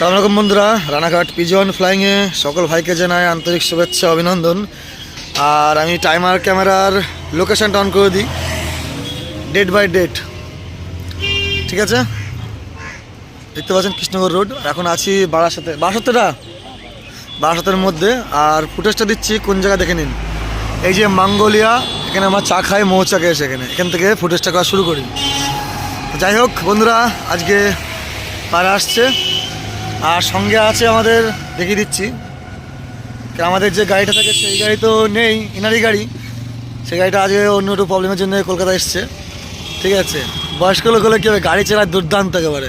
সালাম আলাইকুম বন্ধুরা, রানাঘাট পিজন ফ্লাইংয়ে সকল ভাইকে জানায় আন্তরিক শুভেচ্ছা, অভিনন্দন। আর আমি টাইমার ক্যামেরার লোকেশনটা অন করে দিই ডেট বাই ডেট ঠিক আছে? দেখতে পাচ্ছেন কৃষ্ণগর রোড এখন আছি বারাসাতে। বারাসাতেটা? বারাসাতের মধ্যে, আর ফুটেজটা দিচ্ছি কোন জায়গা দেখে নিন। এই যে মাঙ্গোলিয়া, এখানে আমরা চা খাই মৌচাকে এসে এখানে এখান থেকে ফুটেজটা করা শুরু করি। যাই হোক বন্ধুরা, আজকে পাড়া আসছে। আর সঙ্গে আছে আমাদের, দেখিয়ে দিচ্ছি। আমাদের যে গাড়িটা থাকে, সেই গাড়ি তো নেই ইনারি গাড়ি। সেই গাড়িটা আজকে অন্য একটু প্রবলেমের জন্য কলকাতা এসছে। ঠিক আছে? বয়স্ক লোক হলে কী হবে? গাড়ি চালায় দুর্দান্ত একেবারে।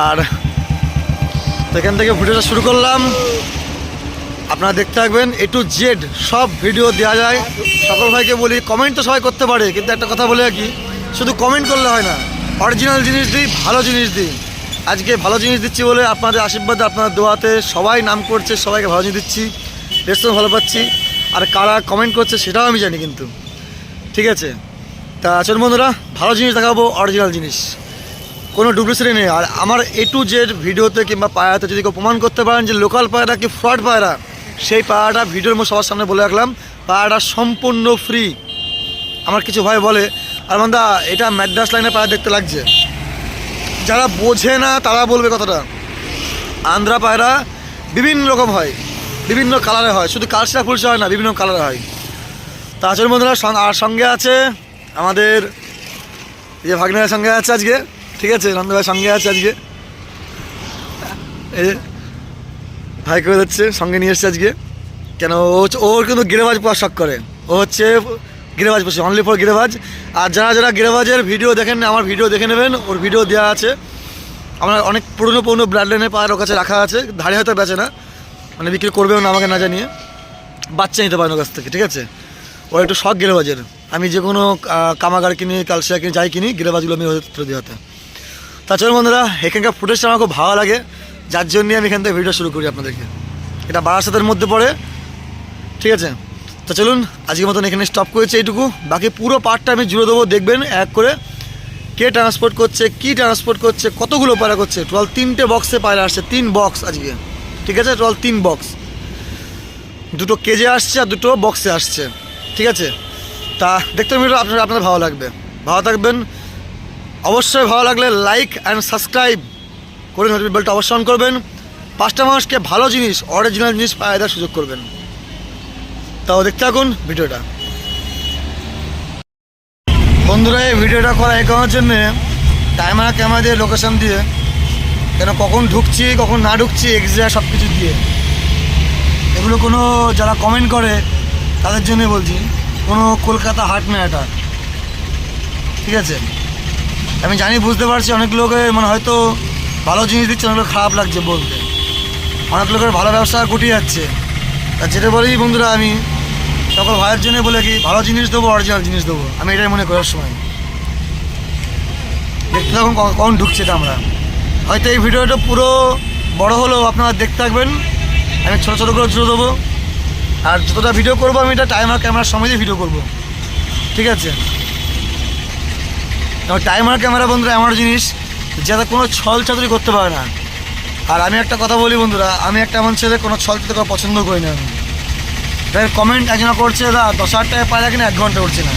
আর তো এখান থেকে ভিডিওটা শুরু করলাম। আপনারা দেখতে থাকবেন এ টু জেড সব ভিডিও দেওয়া যায়। সকল ভাইকে বলি কমেন্ট তো সবাই করতে পারে, কিন্তু একটা কথা বলে আর কি শুধু কমেন্ট করলে হয় না। অরিজিনাল জিনিস দিই, ভালো জিনিস দিই। আজকে ভালো জিনিস দিচ্ছি বলে আপনাদের আশীর্বাদে আপনার দোয়াতে সবাই নাম করছে, সবাইকে ভালো জিনিস দিচ্ছি রেস্টুরেন্ট ভালো পাচ্ছি। আর কারা কমেন্ট করছে সেটাও আমি জানি কিন্তু। ঠিক আছে? তা চল বন্ধুরা, ভালো জিনিস দেখাবো অরিজিনাল জিনিস। কোনো ডুপ্লিসিটি নেই। আর আমার এ টু জেড ভিডিওতে কিংবা পায়রাতে যদি কেউ প্রমাণ করতে পারেন যে লোকাল পায়রা কি ফ্রড পায়রা, সেই পায়রাটা ভিডিওর মধ্যে সবার সামনে বলে রাখলাম, পায়রাটা সম্পূর্ণ ফ্রি আমার কিছু ভাই বলে আর মান্দা এটা ম্যাড্রাস লাইনে পায়রা দেখতে লাগছে। যারা বোঝে না, তারা বলবে কথাটা। আন্ধ্রা পায়রা বিভিন্ন রকম হয়, বিভিন্ন কালারে হয়। শুধু কালসা ফুলসা হয় না, বিভিন্ন কালারে হয়। তা চলুন বন্ধুরা আর সঙ্গে আছে আমাদের যে ভাগ্নের সঙ্গে আছে আজকে, ঠিক আছে? নন্দভাই সঙ্গে আছে আজকে। এই ভাই করে যাচ্ছে সঙ্গে নিয়ে এসছে আজকে। কেন, ও ওর কিন্তু গিরেবাজ পাওয়ার শখ করে। ও হচ্ছে গিরেবাজ পশু অনলি ফর গিরেবাজ। আর যারা যারা গিরেবাজের ভিডিও দেখেন, আমার ভিডিও দেখে নেবেন, ওর ভিডিও দেওয়া আছে। আমার অনেক পুরনো পুরনো ব্র্যান্ডেনের পায়ের ওর কাছে রাখা আছে, ধারে হয়তো বেচে না। মানে বিক্রি করবেও না, আমাকে না জানিয়ে। বাচ্চা নিতে পারেন ওর কাছ থেকে, ঠিক আছে? ওর একটু শখ গিরেবাজের। আমি যে কোনো কামাগার কিনি, কালসিয়া কিনি, যাই কিনি, গিরেবাজগুলো আমি তুলে দিয়ে হাতে। তা চলুন বন্ধুরা, এখানকার ফুটেজটা আমার খুব ভালো লাগে। যার জন্যই আমি এখান থেকে ভিডিও শুরু করি আপনাদেরকে। এটা বারাসাতের মধ্যে পড়ে, ঠিক আছে? তো চলুন, আজকের মতন এখানে স্টপ করেছে এইটুকু। বাকি পুরো পার্টটা আমি জুড়ে দেবো, দেখবেন, এক করে। কে ট্রান্সপোর্ট করছে, কি ট্রান্সপোর্ট করছে, কতগুলো পায়রা করছে? টোটাল তিনটে বক্সে পায়রা আসছে, তিন বক্স আজকে। ঠিক আছে? টোটাল তিন বক্স দুটো কেজে আসছে আর দুটো বক্সে আসছে। ঠিক আছে? তা দেখতে ভিডিও আপনার আপনাদের ভালো লাগবে। ভালো থাকবেন। অবশ্যই ভালো লাগলে লাইক অ্যান্ড সাবস্ক্রাইব করে নোটিফিকেশন বেলটা অবশ্যই অন করবেন। পাঁচটা মানুষকে ভালো জিনিস অরিজিনাল জিনিস পায়ে দেওয়ার সুযোগ করবেন। তাও দেখতে থাকুন ভিডিওটা। বন্ধুরা, এই ভিডিওটা করা এই কারণের জন্যে টাইমার ক্যামেরা দিয়ে লোকেশন দিয়ে কেন কখন ঢুকছি, কখন না ঢুকছি এক্সাক্ট সব কিছু দিয়ে। এগুলো কোনো যারা কমেন্ট করে, তাদের জন্যই বলছি, কোনো কলকাতা হাট না এটা। ঠিক আছে? আমি জানি বুঝতে পারছি, অনেক লোকে মানে হয়তো ভালো জিনিস দিচ্ছে, অনেক খারাপ লাগছে বলতে। অনেক লোকের ভালো ব্যবসা গুটিয়ে যাচ্ছে। তা যেটা বলি বন্ধুরা, আমি সকল ভাইয়ের জন্য বলে কি, ভালো জিনিস দেবো অরিজিনাল জিনিস দেবো। আমি এটাই মনে করার সময়। দেখতে থাকুন কখন ঢুকছে আমরা। হয়তো এই ভিডিওটা পুরো বড় হলেও আপনারা দেখতে থাকবেন। আমি ছোটো ছোটো করে জুড়ে দেবো। আর যতটা ভিডিও করব, আমি এটা টাইমার ক্যামেরার সময় দিয়ে ভিডিও করব। ঠিক আছে? টাইমার ক্যামেরা বন্ধুরা এমন জিনিস যাতে কোনো ছল চাতুরি করতে পারে না। আর আমি একটা কথা বলি বন্ধুরা, আমি একটা এমন ছেলে, কোনো ছল চাতুরি করা পছন্দ করি না আমি। তাই কমেন্ট একজন করছে দা দশ হাজার টাকা পায় কিনা? এক ঘণ্টা করছে না।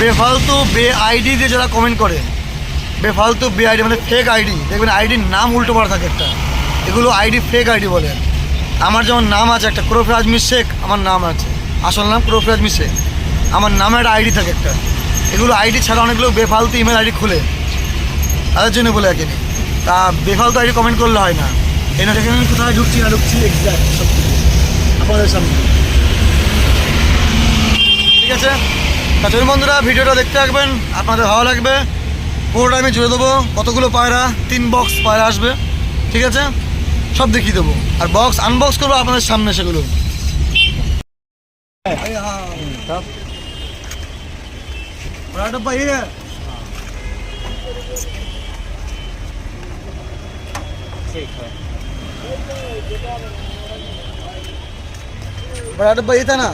বেফালতু বে আইডি দিয়ে যারা কমেন্ট করে, বেফালতু বে আইডি মানে ফেক আইডি দেখবেন আইডির নাম উল্টো পাড়া থাকে একটা। এগুলো আইডি ফেক আইডি বলে। আমার যেমন নাম আছে, একটা ক্রোফ আজমি শেখ, আমার নাম আছে। আসল নাম ক্রোফ আজমি শেখ। আমার নামে একটা আইডি থাকে একটা। এগুলো আইডি ছাড়া অনেকগুলো বেফালতু ইমেল আইডি খুলে। তাদের জন্য বলে রাখিনি তা বেফালতু আইডি কমেন্ট করলে হয় না। এই না দেখেন কোথায় ঢুকছি, না ঢুকছি এক্সাক্ট সব আপনাদের সামনে। ঠিক আছে? তা চলুন বন্ধুরা, ভিডিওটা দেখতে থাকবেন। আপনাদের ভালো লাগবে। পুরোটা আমি জুড়ে দেবো। কতগুলো পায়রা? তিন বক্স পায়রা আসবে। ঠিক আছে? সব দেখিয়ে দেবো। আর বক্স আনবক্স করব আপনাদের সামনে সেগুলো। ঠিক बड़ा डब्बा ये था ना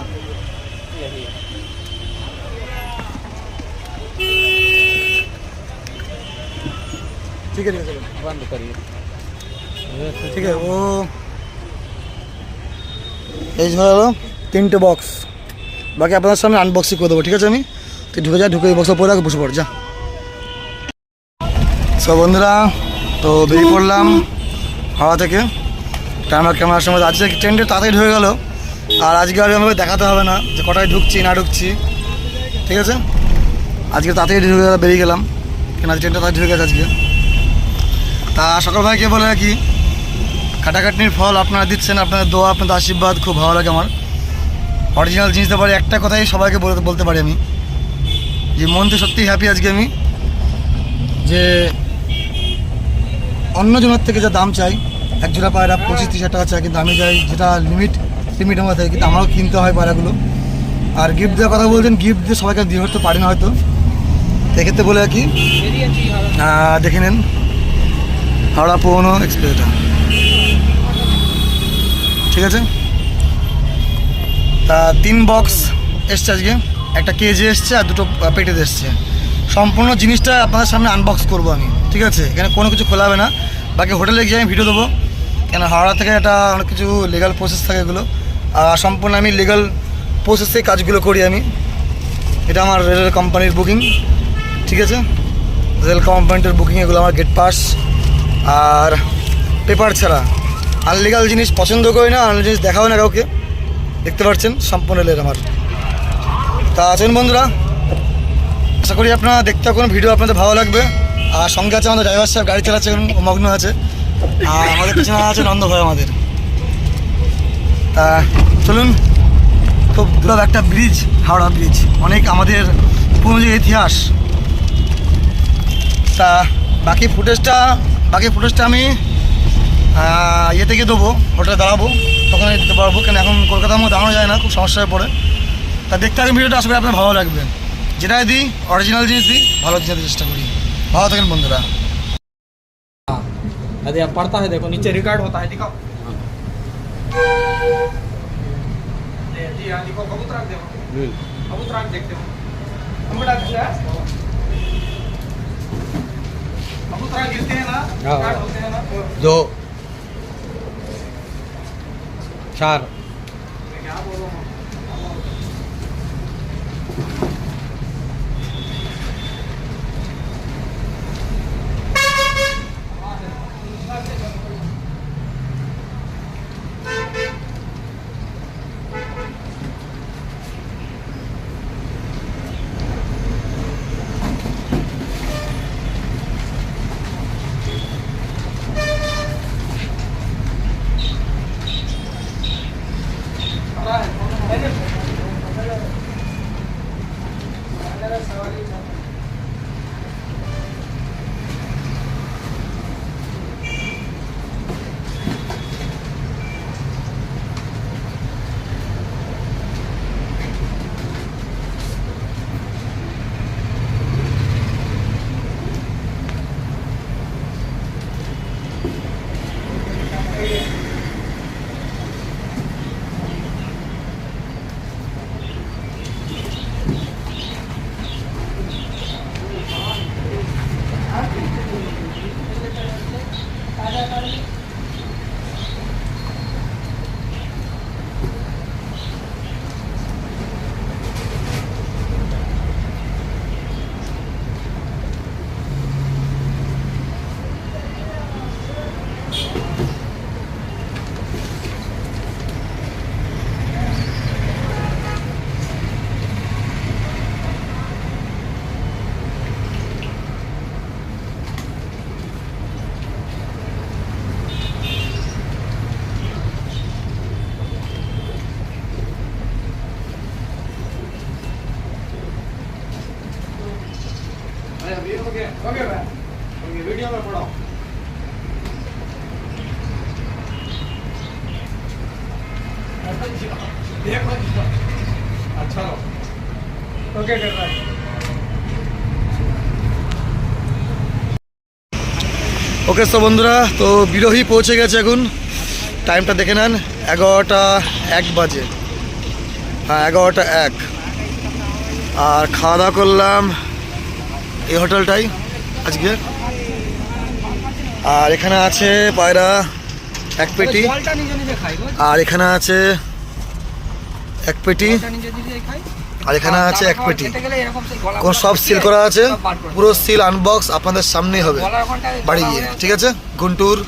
ठीक है ठीक है चलो बंद करिए ঠিক আছে ও এই যে হলো তিনটে বক্স বাকি আপনাদের সামনে আনবক্সিং করে দেবো ঠিক আছে আমি তুই ঢুকে যা ঢুকে বক্সে পরে রাখ বসে পড় যা সব বন্ধুরা তো বেরিয়ে পড়লাম হাওড়া থেকে ক্যামেরা ক্যামেরার সময় আজকে ট্রেনটা তাড়াতাড়ি ঢুকে গেল আর আজকে আর আমাকে দেখাতে হবে না যে কটায় ঢুকছি, না ঢুকছি। ঠিক আছে? আজকে তাড়াতাড়ি ঢুকে বেরিয়ে গেলাম। কেন আজ ট্রেনটা তাড়াতাড়ি ঢুকে গেছে আজকে? তা সকাল ভাইকে বলে রাখি কাটাকাটনির ফল আপনারা দিচ্ছেন, আপনাদের দোয়া, আপনাদের আশীর্বাদ খুব ভালো লাগে আমার। অরিজিনাল জিনিস দেওয়ার একটা কথাই সবাইকে বলতে বলতে পারি আমি। যে মন তো সত্যিই হ্যাপি আজকে আমি। যে অন্য জনের থেকে যা দাম চাই, এক জোড়া পায়রা পঁচিশ, তিরিশ টাকা চাই, কিন্তু আমি চাই যেটা লিমিট লিমিটের মধ্যে থাকে কিন্তু আমারও কিনতে হয় পায়রাগুলো আর গিফট দেওয়ার কথা বলছেন গিফট দিয়ে সবাইকে দিয়ে হতে পারি না হয়তো। তো এক্ষেত্রে বলে আর কি দেখে নেন। হাওড়া পৌনো এক্সপ্রেসটা ঠিক আছে? তা তিন বক্স এসছে আজকে। একটা কেজি এসছে আর দুটো পেটেতে এসছে। সম্পূর্ণ জিনিসটা আপনাদের সামনে আনবক্স করব আমি। ঠিক আছে? এখানে কোনো কিছু খোলা হবে না। বাকি হোটেলে গিয়ে আমি ভিডিও দেবো। কেন হাওড়া থেকে একটা অনেক কিছু লিগাল প্রসেস থাকে এগুলো। সম্পূর্ণ আমি লিগাল প্রসেসে কাজগুলো করি আমি। এটা আমার রেল কোম্পানির বুকিং ঠিক আছে? রেল কোম্পানিটার বুকিং এগুলো আমার গেট পাস আর পেপার ছাড়া আনলিগাল জিনিস পছন্দ করি না আনলিগাল জিনিস দেখাও না কাউকে। দেখতে পাচ্ছেন? সম্পূর্ণ লের আমার। তা আছেন বন্ধুরা? আশা করি আপনারা দেখতে কোনো ভিডিও আপনাদের ভালো লাগবে। আর সঙ্গে আছে আমাদের ড্রাইভার সাহেব, গাড়ি চালাচ্ছে মগ্ন আছে। আর আমাদের পিছনে আছে নন্দ ভাই আমাদের। তা চলুন খুব দুর্লভ একটা ব্রিজ হাওড়া ব্রিজ অনেক আমাদের পুরনো যে ইতিহাস তা বাকি ফুটেজটা বাকি ফুটেজটা আমি আহ, ইয়ে থেকে দেবো হোটেলে দাঁড়াবো তখন আমি দিতে পারবো কেন এখন কলকাতার মধ্যে দাঁড়ানো যায় না খুব সমস্যা হয়ে পড়ে তা দেখতে থাকুন ভিডিওটা আশা করি আপনার ভালো লাগবে যেটাই দিই অরিজিনাল জিনিস দিই ভালো জিনিস দিতে চেষ্টা করি ভালো থাকেন বন্ধুরা यदि अब पढ़ता है देखो नीचे रिकॉर्ड होता है दिखाओ जी हाँ। दिखाओ कबूतर आँख देखो कबूतर आँख देखते हो। हम बड़ा अच्छा कबूतर आँख गिरते हैं ना हाँ। होते हैं ना तो दो। चार। तरह सवाल ही अरे अभी हो गया हो गया भाई ओके वीडियो में पढ़ाओ देखो अच्छा ओके कर रहा है ওকে সো বন্ধুরা তো বিরোহী পৌঁছে গেছে এখন টাইমটা দেখে নেন এগারোটা এক বাজে হ্যাঁ এগারোটা এক আর খাওয়া দাওয়া করলাম এই হোটেলটাই আজকে। আর এখানে আছে পায়রা এক পেটি? আর এখানে আছে এক পেটি। আর এখানে আছে এক পেটি। কোন সব সিল করা আছে। পুরো সিল আনবক্স আপনাদের সামনেই হবে। বাড়ি গিয়ে ঠিক আছে? গুন্টুর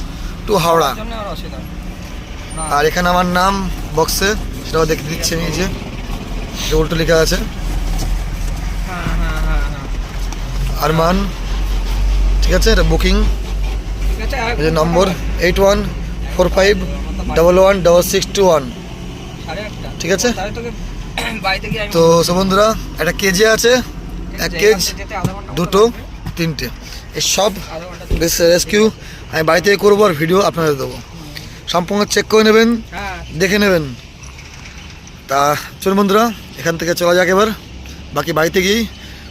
টু হাওড়া। আর এখানে আমার নাম বক্সে সেটাও দেখে দিচ্ছে আমি এই যে। যে উল্টো লেখা আছে হ্যাঁ, হ্যাঁ, হ্যাঁ, হ্যাঁ। আরমান, ঠিক আছে? এটা বুকিং যে number eight one four five double one double six two one ঠিক আছে? তো সব বন্ধুরা একটা কেজি আছে। এক কেজ দুটো, তিনটে। এই সব রেস্কিউ আমি বাড়ি থেকে করব আর ভিডিও আপনাদের দেবো। সম্পূর্ণ চেক করে নেবেন, দেখে নেবেন। তা চলুন বন্ধুরা, এখান থেকে চলা যাক এবার। বাকি বাড়িতে গিয়েই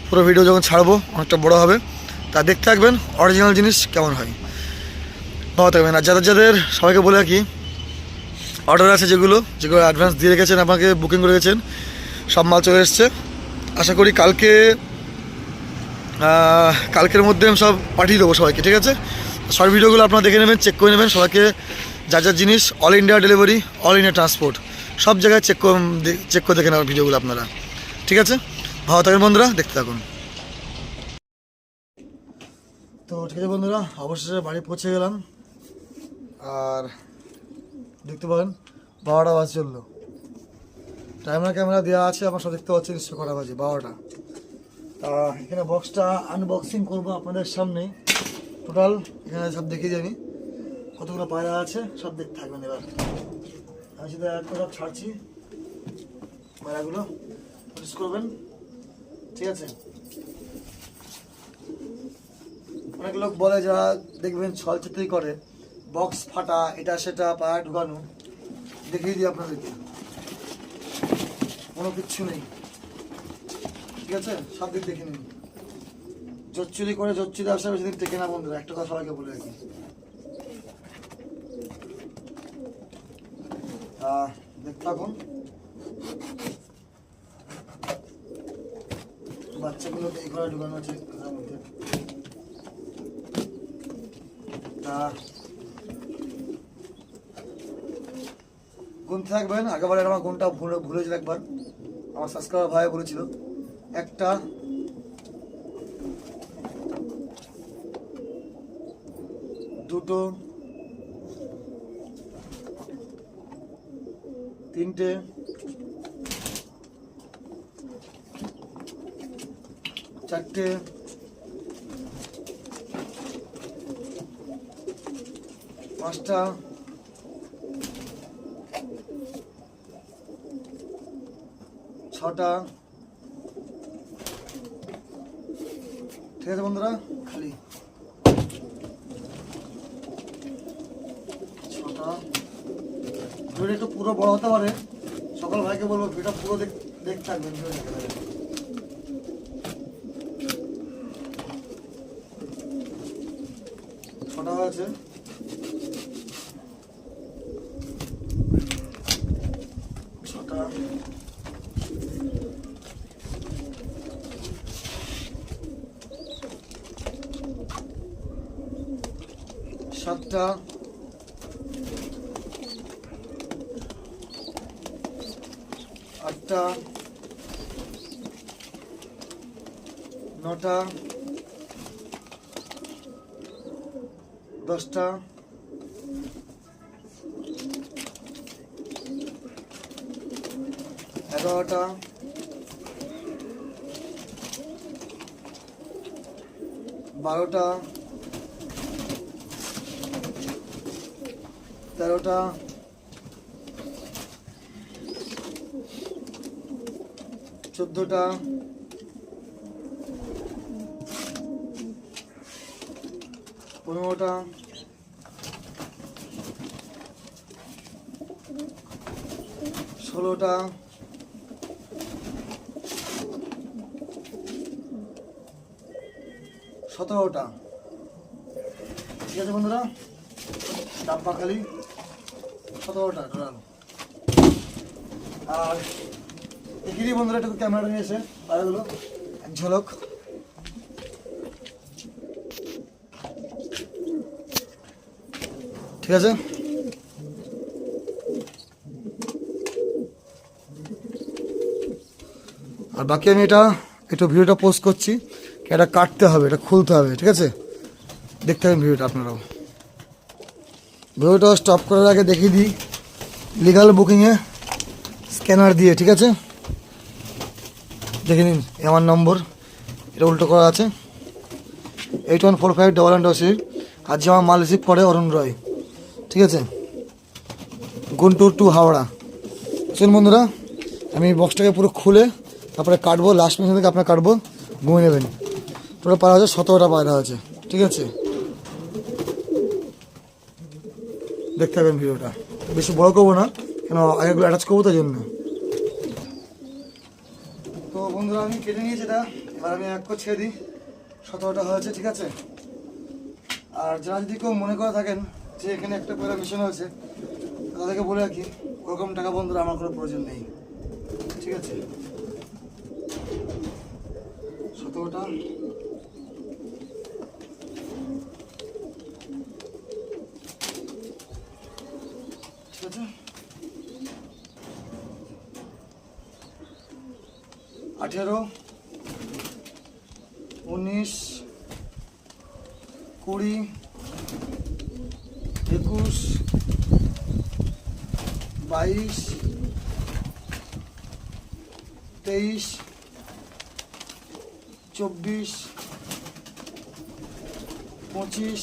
পুরো ভিডিও যখন ছাড়বো, অনেকটা বড় হবে। তা দেখতে থাকবেন অরিজিনাল জিনিস কেমন হয়। ভালো থাকবেন। আর যাদের যাদের সবাইকে বলে রাখি অর্ডার আছে যেগুলো যেগুলো অ্যাডভান্স দিয়ে রেখেছেন, আমাকে বুকিং করে রেখেছেন, সব মাল চলে এসছে। আশা করি কালকে কালকের মধ্যে আমি সব পাঠিয়ে দেবো সবাইকে, ঠিক আছে? শর্ট ভিডিওগুলো আপনারা দেখে নেবেন চেক করে নেবেন, সবাইকে যা যা জিনিস all India delivery all India transport সব জায়গায় চেক চেক করে দেখে নেবেন ভিডিওগুলো আপনারা, ঠিক আছে? ভালো থাকেন বন্ধুরা, দেখতে থাকুন। তো ঠিক আছে বন্ধুরা, অবশেষে বাড়ি পৌঁছে গেলাম। আর দেখতে পাবেন, বারোটা বাজে চলল। টাইমার ক্যামেরা দেওয়া আছে, আমার সব দেখতে পাচ্ছি নিশ্চয় কটা বাজে, বারোটা। তা এখানে বক্সটা আনবক্সিং করব আপনাদের সামনে। টোটাল এখানে সব দেখিয়ে যাবি কতগুলো পায়রা আছে, সব দেখতে থাকবেন এবার। আমি সেটা এক সব ছাড়ছি, পায়রাগুলো। করবেন। ঠিক আছে? অনেক লোক বলে যারা দেখবেন ছল চিত্রই করে বক্স ফাটা, এটা সেটা, পায়া ঢুকানো, দেখিয়ে দিই আপনাদেরকে। কোনো কিচ্ছু নেই। ঠিক আছে? সব দিক দেখে নিন। জোচ্চুরি করে জোচ্চুরি ব্যবসা বেশি দিন টেকে না বন্ধুরা, একটা কথা সবাইকে বলে রাখি। দেখতে থাকুন। বাচ্চাগুলোকে এই ঘরে ঢুকানো আছে ঘরের মধ্যে। তা, গুনতে থাকবেন আগেবারে আমার গুণটা ভুলে ভুলেছিল একবার। আমার সাবস্ক্রাইবার ভাই বলেছিল, একটা দুটো তিনটে চারটে। পাঁচটা। ছটা। ঠিক আছে বন্ধুরা, খালি। ছটা। ভিডিও একটু পুরো বড় হতে পারে। সকল ভাইকে বলব ভিডিওটা পুরো দেখ দেখতে থাকবেন। ভিডিও দেখতে থাকবেন। ছটা। সাতটা। আটটা। নটা। দশটা। এগারোটা। বারোটা। তেরোটা। চোদ্দোটা। পনেরোটা। ষোলোটা। সতেরোটা। ঠিক আছে বন্ধুরা? ডাব্বা খালি। সতেরোটা, টোটাল। আর এগিয়ে বন্ধুরা একটু ক্যামেরাটা নিয়েছে পায়রাগুলো এক ঝলক। ঠিক আছে? আর বাকি আমি এটা একটু ভিডিওটা পোস্ট করছি। এটা কাটতে হবে, এটা খুলতে হবে, ঠিক আছে? দেখতে হবে ভিডিওটা আপনারাও। ভিডিওটা স্টপ করার আগে দেখিয়ে দিই লিগাল বুকিংয়ে স্ক্যানার দিয়ে, ঠিক আছে? দেখে নিন আমার নম্বর এটা উল্টো করা আছে। Eight one four five double one double six আর যে আমার মাল রিসিভ করে অরুণ রয়। ঠিক আছে? গুন্টুর টু হাওড়া। চলুন বন্ধুরা, আমি বক্সটাকে পুরো খুলে তারপরে কাটবো লাস্ট মেশিন থেকে আপনার কাটবো, ঘুমিয়ে নেবেন। টোটাল পায়রা আছে সতেরোটা পায়রা আছে ঠিক আছে? দেখতে পাবেন ভিডিওটা। বেশি বড় করব না, কেন আগেগুলো অ্যাটাচ করব তাই জন্য। তো বন্ধুরা, আমি কেটে নিয়েছি এটা, এবার আমি এক করে ছেড়ে দিই। সতেরোটা হয়েছে, ঠিক আছে? আর যারা যদি কেউ মনে করে থাকেন যে এখানে একটা করে মিশন হয়েছে, তাদেরকে বলে রাখি, ওরকম টাকা বন্ধুরা আমার কোনো প্রয়োজন নেই। ঠিক আছে? সতেরোটা। ঠিক আছে? আঠেরো উনিশ কুড়ি একুশ বাইশ তেইশ চব্বিশ পঁচিশ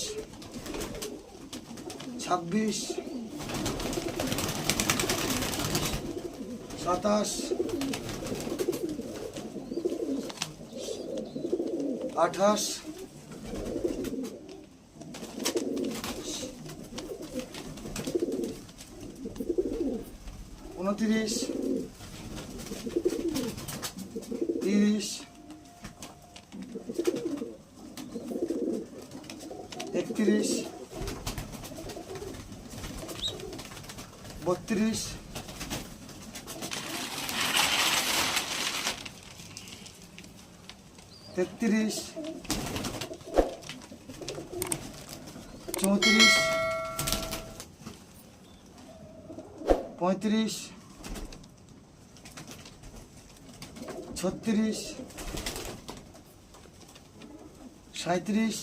ছাব্বিশ সাতাশ আঠাশ উনত্রিশ তিরিশ একত্রিশ বত্রিশ তেত্রিশ চৌত্রিশ পঁয়ত্রিশ ছত্রিশ সাঁত্রিশ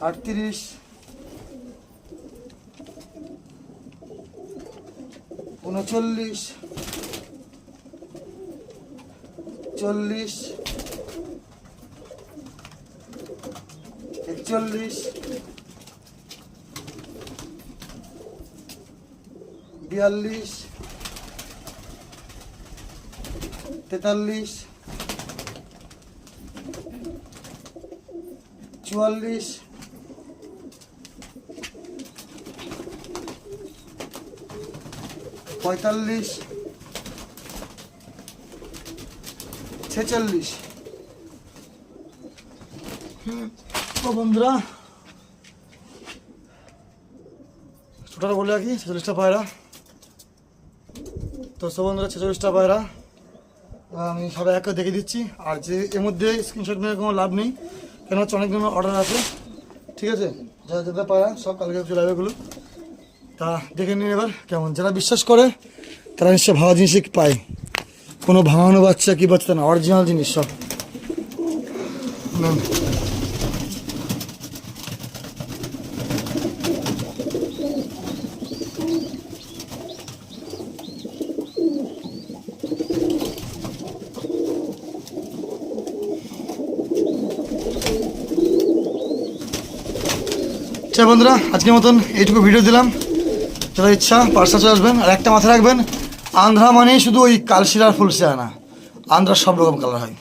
আটত্রিশ উনচল্লিশ চল্লিশ একচল্লিশ বিয়াল্লিশ তেতাল্লিশ, চুয়াল্লিশ, পঁয়তাল্লিশ, ছেচল্লিশ। তো বন্ধুরা। টোটাল বলে রাখি, ছেচল্লিশটা পায়রা। তো সব বন্ধুরা, ছেচল্লিশটা পায়রা। আমি সবাই একটা দেখে দিচ্ছি। আর যে এর মধ্যে স্ক্রিনশট নিয়ে কোনো লাভ নেই। কেন হচ্ছে অনেক ধরনের অর্ডার আছে। ঠিক আছে? যারা যেতে পারা, সব কালকে চলে যাবে এগুলো। তা দেখে নিন এবার কেমন। যারা বিশ্বাস করে, তারা নিশ্চয় ভালো জিনিসই পায়। কোনো ভাঙানো বাচ্চা কি বাচ্চা না অরিজিনাল জিনিস সব। আচ্ছা বন্ধুরা, আজকের মতন এইটুকু ভিডিও দিলাম। যারা ইচ্ছা, পার্সা চলে আসবেন, আর একটা মাথায় রাখবেন, আন্ধ্রা মানেই শুধু ওই কালশিরার ফুল ফুলসে আনা আন্ধ্রা সব রকম কালার হয়।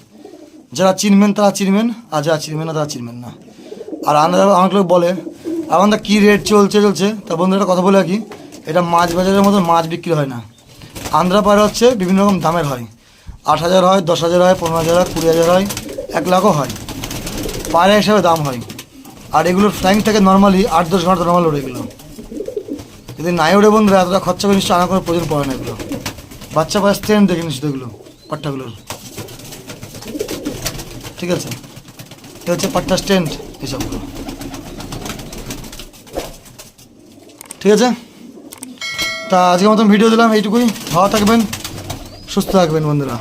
যারা চিনবেন তারা চিনবেন, আর যারা চিনবেন না তারা চিনবেন না। আর আন্ধ্রা অনেক লোক বলে আমাদের কী রেট চলছে চলছে? তা বন্ধুরা কথা বলে রাখি, এটা মাছ বাজারের মতো মাছ বিক্রি হয় না। আন্ধ্রা পায়রা হচ্ছে বিভিন্ন রকম দামের হয়। আট হাজার হয়, দশ হাজার হয়, পনেরো হাজার হয়, কুড়ি হাজার হয়, এক লাখও হয়। পায়রা হিসাবে দাম হয়। আর এগুলোর ফ্লাইং থাকে নর্মালি আট দশ ঘণ্টা নর্মাল ওড়ে এগুলো যদি নাই ওড়ে বন্ধুরা, এতটা খরচা করে নিশ্চয় আনার কোনো প্রয়োজন পড়ে না এগুলো। বাচ্চা পায়ে স্ট্রেন দেখে নিশ্চিত এগুলো, পাট্টাগুলোর। ঠিক আছে? এটা হচ্ছে পাট্টা স্ট্যান্ড এইসবগুলো ঠিক আছে? তা আজকের মতন ভিডিও দিলাম, এইটুকুই। ভালো থাকবেন, সুস্থ থাকবেন বন্ধুরা।